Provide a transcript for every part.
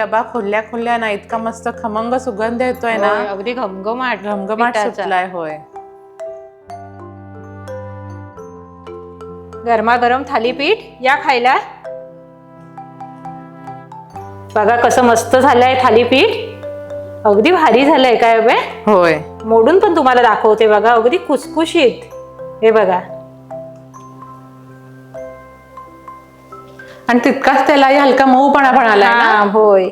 डबा खोलल्या खोलल्या ना इतका मस्त खमंग सुगंध येतोय ना. होय, अगदी घमघमाट घमघमाट पिठाचा. सुटलाय होय. गरमागरम थालीपीठ या खायला? बघा कसं मस्त झालंय थालीपीठ. अगदी भारी झालंय काय बे? होय. मोडून पण तुम्हाला दाखवते बघा अगदी खुसखुशीत. हे बघा. आणि तितकाच त्यालाही हलका मऊपणा पण आलाय होय.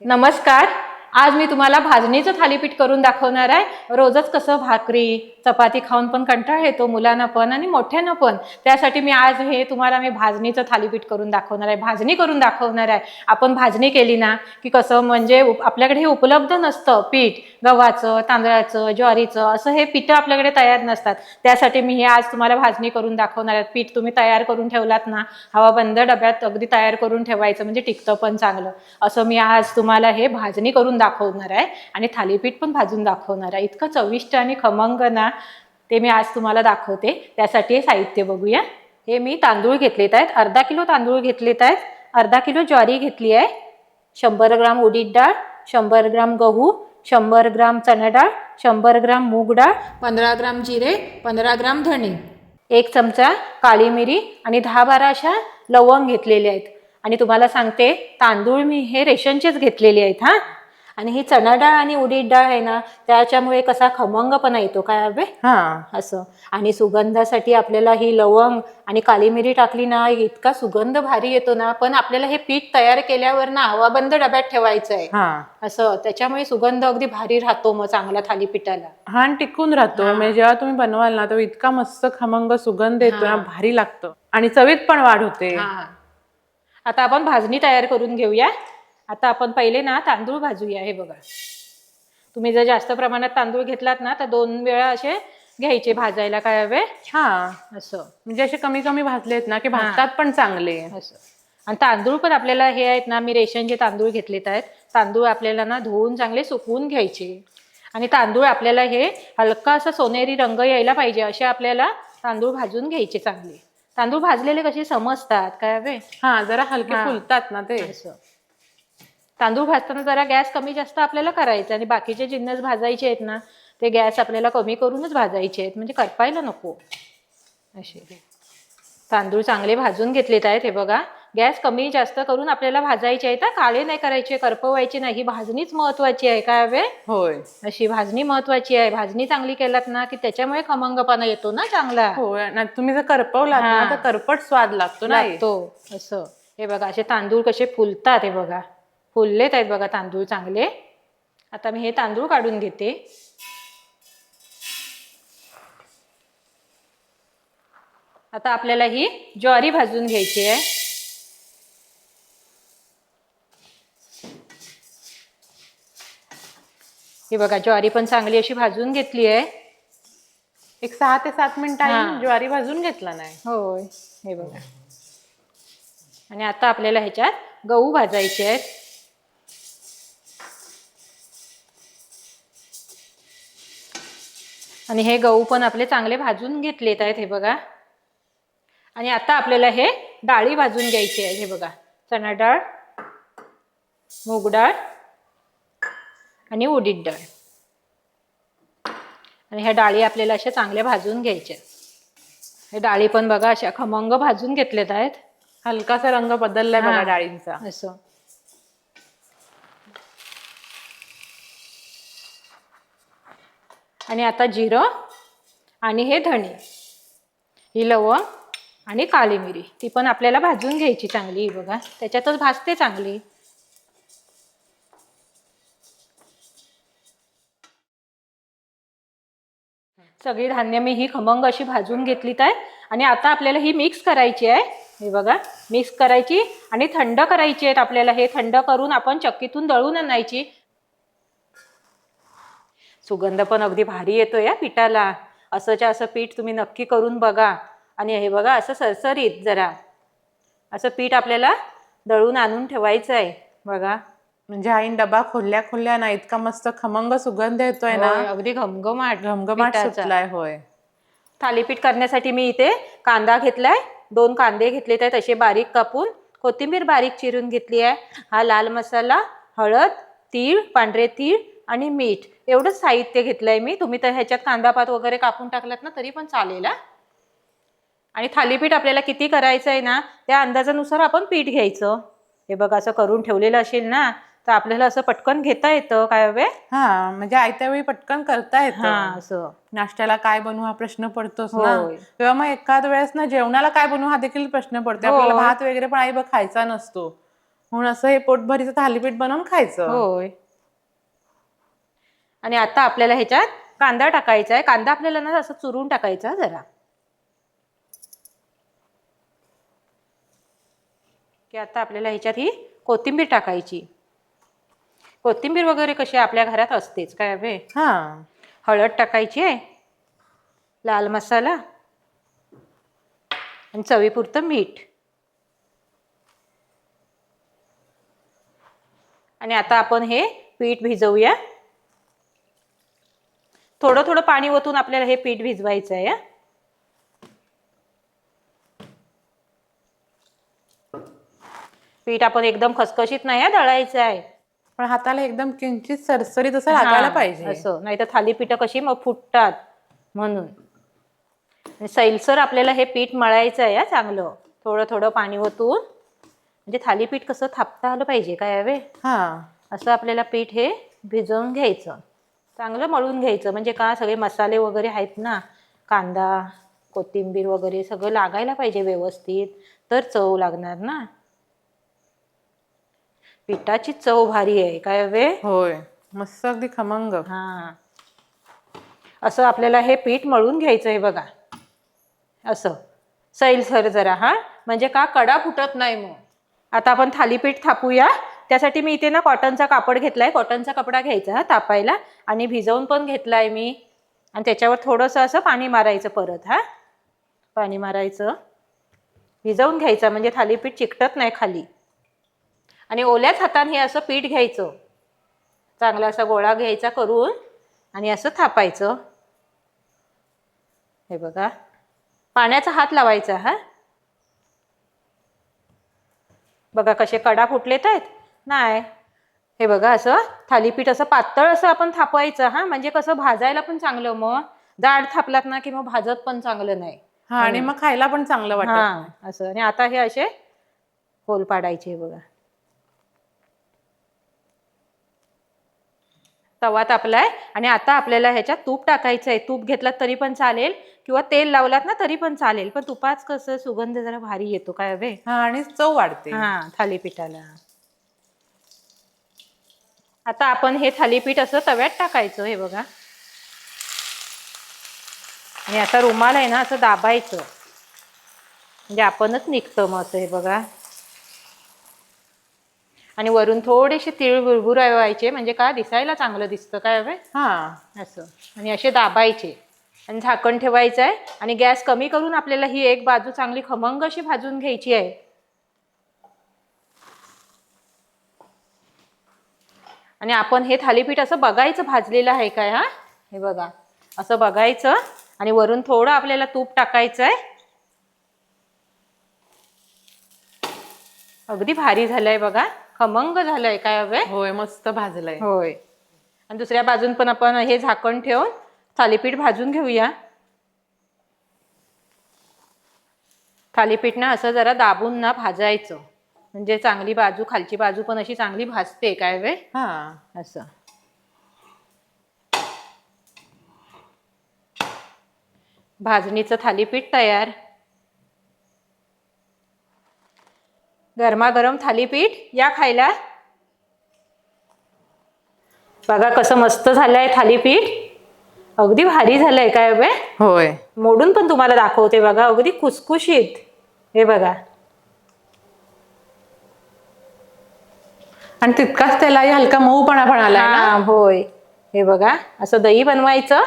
नमस्कार. आज मी तुम्हाला भाजणीचं थालीपीठ करून दाखवणार आहे. रोजच कसं भाकरी चपाती खाऊन पण कंटाळ येतो मुलांना पण आणि मोठ्यांना पण. त्यासाठी मी आज हे तुम्हाला मी भाजणीचं थालीपीठ करून दाखवणार आहे. भाजणी करून दाखवणार आहे. आपण भाजणी केली ना की कसं म्हणजे उप- आपल्याकडे हे उपलब्ध नसतं पीठ गव्हाचं तांदळाचं ज्वारीचं असं हे पिठं आपल्याकडे तयार नसतात. त्यासाठी मी हे आज तुम्हाला भाजणी करून दाखवणार आहे. पीठ तुम्ही तयार करून ठेवलात ना हवा बंद डब्यात अगदी तयार करून ठेवायचं म्हणजे टिकतं पण चांगलं. असं मी आज तुम्हाला हे भाजणी करून दाखवणार आहे आणि थालीपीठ पण भाजून दाखवणार आहे. इतकं चविष्ट आणि खमंग ना ते मी आज तुम्हाला दाखवते. त्यासाठी हे साहित्य बघूया. हे मी तांदूळ घेतलेत आहेत. अर्धा किलो तांदूळ घेतलेत आहेत. अर्धा किलो ज्वारी घेतली आहे. शंभर ग्राम उडीद डाळ शंभर ग्राम गहू शंभर ग्राम चणा डाळ शंभर ग्राम मूग डाळ पंधरा ग्राम जिरे पंधरा ग्राम धणे एक चमचा काळी मिरी आणि दहा बारा अशा लवंग घेतलेले आहेत. आणि तुम्हाला सांगते तांदूळ मी हे रेशनचेच घेतलेले आहेत हां. आणि ही चणा डाळ आणि उडीद डाळ आहे ना त्याच्यामुळे कसा खमंगपणा येतो काय हवे हा. असं. आणि सुगंधासाठी आपल्याला ही लवंग आणि काली मिरी टाकली ना इतका सुगंध भारी येतो ना पण आपल्याला हे पीठ तयार केल्यावर ना हवाबंद डब्यात ठेवायचं आहे. हा. असं. त्याच्यामुळे सुगंध अगदी भारी राहतो मग चांगला थालीपीठाला. हा आणि टिकून राहतो. म्हणजे जेव्हा तुम्ही बनवाल ना तेव्हा इतका मस्त खमंग सुगंध येतो ना भारी लागतं. आणि चवीत पण वाढ होते. आता आपण भाजणी तयार करून घेऊया. आता आपण पहिले ना तांदूळ भाजूया हे बघा. तुम्ही जर जास्त प्रमाणात तांदूळ घेतलात ना तर दोन वेळा असे घ्यायचे भाजायला काय हवे? हा. असं. म्हणजे असे कमी कमी भाजलेत ना की भाजतात पण चांगले. असं. आणि तांदूळ पण आपल्याला हे आहेत ना मी रेशनचे तांदूळ घेतलेत आहेत तांदूळ आपल्याला ना धुवून चांगले सुकवून घ्यायचे. आणि तांदूळ आपल्याला हे हलका असा सोनेरी रंग यायला पाहिजे असे आपल्याला तांदूळ भाजून घ्यायचे चांगले. तांदूळ भाजलेले कसे समजतात काय हवे? हा जरा हलके. फुलतात ना ते. असं. तांदूळ भाजताना जरा गॅस कमी जास्त आपल्याला करायचा आणि बाकीचे जिन्नस भाजायचे आहेत ना ते गॅस आपल्याला कमी करूनच भाजायचे आहेत. म्हणजे करपायला नको. असे तांदूळ चांगले भाजून घेतलेत आहेत हे बघा. गॅस कमी जास्त करून आपल्याला भाजायचे आहेत. काळे नाही करायचे करपवायचे नाही. ही भाजणीच महत्वाची आहे काय हवे होय. अशी भाजणी महत्वाची आहे. भाजणी चांगली केलात ना की त्याच्यामुळे खमंगपणा येतो ना चांगला. होय. आणि तुम्ही जर करपवलात ना हा. तर करपट स्वाद लागतो ना लागतो. असं. हे बघा असे तांदूळ कसे फुलतात हे बघा. फुललेत आहेत बघा तांदूळ चांगले. आता मी हे तांदूळ काढून घेते. आता आपल्याला ही ज्वारी भाजून घ्यायची आहे. ही बघा ज्वारी पण चांगली अशी भाजून घेतली आहे. एक सहा ते सात मिनिटांनी. ज्वारी भाजून घेतला नाही. होय. हे बघा. आणि आता आपल्याला ह्याच्यात गहू भाजायचे आहेत. आणि हे गहू पण आपले चांगले भाजून घेतलेत आहेत हे बघा. आणि आता आपल्याला हे डाळी भाजून घ्यायची आहे हे बघा. चणा डाळ मूग डाळ आणि उडीद डाळ. आणि ह्या डाळी आपल्याला अशा चांगल्या भाजून घ्यायच्या हे डाळी पण बघा अशा खमंग भाजून घेतलेत आहेत. हलकासा रंग बदललाय बघा. डाळींचा. असं. आणि आता जिरं आणि हे धणे. ही लवंग आणि काळी मिरी ती पण आपल्याला भाजून घ्यायची चांगली बघा. त्याच्यातच भाजते चांगली. सगळी धान्य मी ही खमंग अशी भाजून घेतलीत आहे आणि आता आपल्याला ही मिक्स करायची आहे. हे बघा मिक्स करायची आणि थंड करायची आहेत आपल्याला. हे थंड करून आपण चक्कीतून दळून आणायची. सुगंध पण अगदी भारी येतो या पिठाला. असंच्या असं पीठ तुम्ही नक्की करून बघा. आणि हे बघा असं सरसरीत जरा. असं पीठ आपल्याला दळून आणून ठेवायचं आहे बघा. म्हणजे आईन डबा खोलल्या खोलल्या ना इतका मस्त खमंग सुगंध येतोय ना. अगदी घमघमाट घमघमाट. सुटलाय होय. थालीपीठ करण्यासाठी मी इथे कांदा घेतलाय. दोन कांदे घेतले आहेत असे बारीक कापून. कोथिंबीर बारीक चिरून घेतली आहे. हा लाल मसाला हळद तीळ पांढरे तीळ आणि मीठ. एवढंच साहित्य घेतलंय मी. तुम्ही तर ह्याच्यात कांदा पात वगैरे कापून टाकलात ना तरी पण चालेल हा. आणि थालीपीठ आपल्याला किती करायचं आहे ना त्या अंदाजानुसार आपण पीठ घ्यायचं. हे बघ असं करून ठेवलेलं असेल ना तर आपल्याला असं पटकन घेता येतं काय हवे हा म्हणजे आयत्या वेळी पटकन करता हा येतं असं. नाश्त्याला काय बनवू हा प्रश्न पडतोच ना. किंवा मग एखाद वेळेस ना जेवणाला काय बनवू हा देखील प्रश्न पडतो आपल्याला होय. भात वगैरे पण आई बघ खायचा नसतो. म्हणून असं हे पोटभरीचं थालीपीठ बनवून खायचं. होय. आणि आता आपल्याला ह्याच्यात कांदा टाकायचा आहे. कांदा आपल्याला ना असं चुरून टाकायचा जरा. की आता आपल्याला ह्याच्यात ही कोथिंबीर टाकायची. कोथिंबीर वगैरे कशी आपल्या घरात असतेच काय हवे हा. हळद टाकायची आहे लाल मसाला आणि चवीपुरतं मीठ. आणि आता आपण हे पीठ भिजवूया. थोडं थोडं पाणी ओतून आपल्याला हे पीठ भिजवायचं आहे. पीठ आपण एकदम खसखशीत नाही दळायचं आहे पण हाताला एकदम किंचित सरसरीत असं लागायला पाहिजे. असं. नाही तर थालीपीठं कशी मग फुटतात म्हणून. सैलसर आपल्याला हे पीठ मळायचं आहे चांगलं. थोडं थोडं पाणी ओतून. म्हणजे थालीपीठ कसं थापता आलं पाहिजे काय हवे हा. असं आपल्याला पीठ हे भिजवून घ्यायचं. चांगलं मळून घ्यायचं. म्हणजे का सगळे मसाले वगैरे आहेत ना कांदा कोथिंबीर वगैरे सगळं लागायला पाहिजे व्यवस्थित. तर चव लागणार ना. पिठाची चव भारी आहे. काय हवे होय. मस्त अगदी खमंग. हा. असं आपल्याला हे पीठ मळून घ्यायचं आहे बघा. असं. सैलसर जरा हा. म्हणजे का कडा फुटत नाही मग. आता आपण थालीपीठ थापूया. त्यासाठी मी इथे ना कॉटनचा कापड घेतलाय. कॉटनचा कपडा घ्यायचा हा तापायला आणि भिजवून पण घेतलाय मी. आणि त्याच्यावर थोडंसं असं पाणी मारायचं परत हा. पाणी मारायचं. भिजवून घ्यायचं म्हणजे थालीपीठ चिकटत नाही खाली. आणि ओल्याच हाताने हे असं पीठ घ्यायचं. चांगला असा गोळा घ्यायचा करून आणि असं थापायचं. हे बघा. पाण्याचा हात लावायचा हा. बघा कसे कडा फुटलेत आहेत. नाही. हे बघा असं थालीपीठ असं पातळ असं आपण थापवायचं हा? म्हणजे कसं भाजायला पण चांगलं मग. जाड थापलात ना की मग भाजत पण चांगलं नाही. हा आणि मग खायला पण चांगलं वाटत. असं. आणि आता हे असे होल पाडायचे बघा. तवा तापलाय आणि आता आपल्याला ह्याच्यात तूप टाकायचं आहे तूप घेतलात तरी पण चालेल किंवा तेल लावलात ना तरी पण चालेल. पण तुपाच कसं सुगंध जरा भारी येतो काय हवे हा आणि चव वाढते. हा थालीपीठाला. आता आपण हे थालीपीठ असं तव्यात टाकायचं हे बघा. आणि आता रुमाल आहे ना असं दाबायचं. म्हणजे आपणच निघतं मग असं हे बघा. आणि वरून थोडेसे तीळ बुरबुरावायचे म्हणजे का दिसायला चांगलं दिसतं काय हवे? हा. असं. आणि असे दाबायचे. आणि झाकण ठेवायचं आहे. आणि गॅस कमी करून आपल्याला ही एक बाजू चांगली खमंग अशी भाजून घ्यायची आहे. आणि आपण हे थालीपीठ असं बघायचं भाजलेलं आहे काय हा? हे बघा. असं बघायचं आणि वरून थोडं आपल्याला तूप टाकायचं आहे अगदी भारी झालंय बघा. खमंग झालंय काय हवे? होय मस्त भाजलंय. होय. आणि दुसऱ्या बाजून पण आपण हे झाकण ठेवून थालीपीठ भाजून घेऊया. थालीपीठ ना असं जरा दाबून ना भाजायचं. म्हणजे चांगली बाजू खालची बाजू पण अशी चांगली भाजते काय वे? हा. असं. भाजणीचं थालीपीठ तयार. गरमागरम थालीपीठ या खायला. बघा कसं मस्त झालंय थालीपीठ. अगदी भारी झालंय काय बे होय. मोडून पण तुम्हाला दाखवते बघा अगदी खुसखुशीत. हे बघा. आणि तितकाच त्यालाही हलका मऊपणा पण आला हा होय. हे बघा असं दही बनवायचं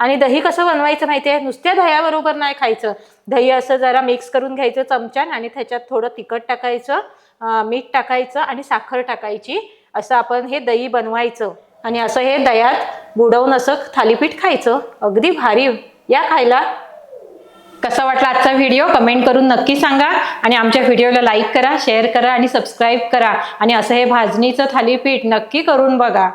आणि दही कसं बनवायचं माहितीये? नुसत्या दह्याबरोबर नाही खायचं. दही असं जरा मिक्स करून घ्यायचं चमच्यान आणि त्याच्यात थोडं तिखट टाकायचं अं, मीठ टाकायचं आणि साखर टाकायची. असं आपण हे दही बनवायचं आणि असं हे दह्यात बुडवून असं थालीपीठ खायचं. अगदी भारी. या खायला कसा वाटला आजचा व्हिडिओ कमेंट करून नक्की सांगा आणि आमच्या व्हिडिओला लाईक करा शेअर करा आणि सबस्क्राईब करा. आणि असं हे भाजणीचं थालीपीठ नक्की करून बघा.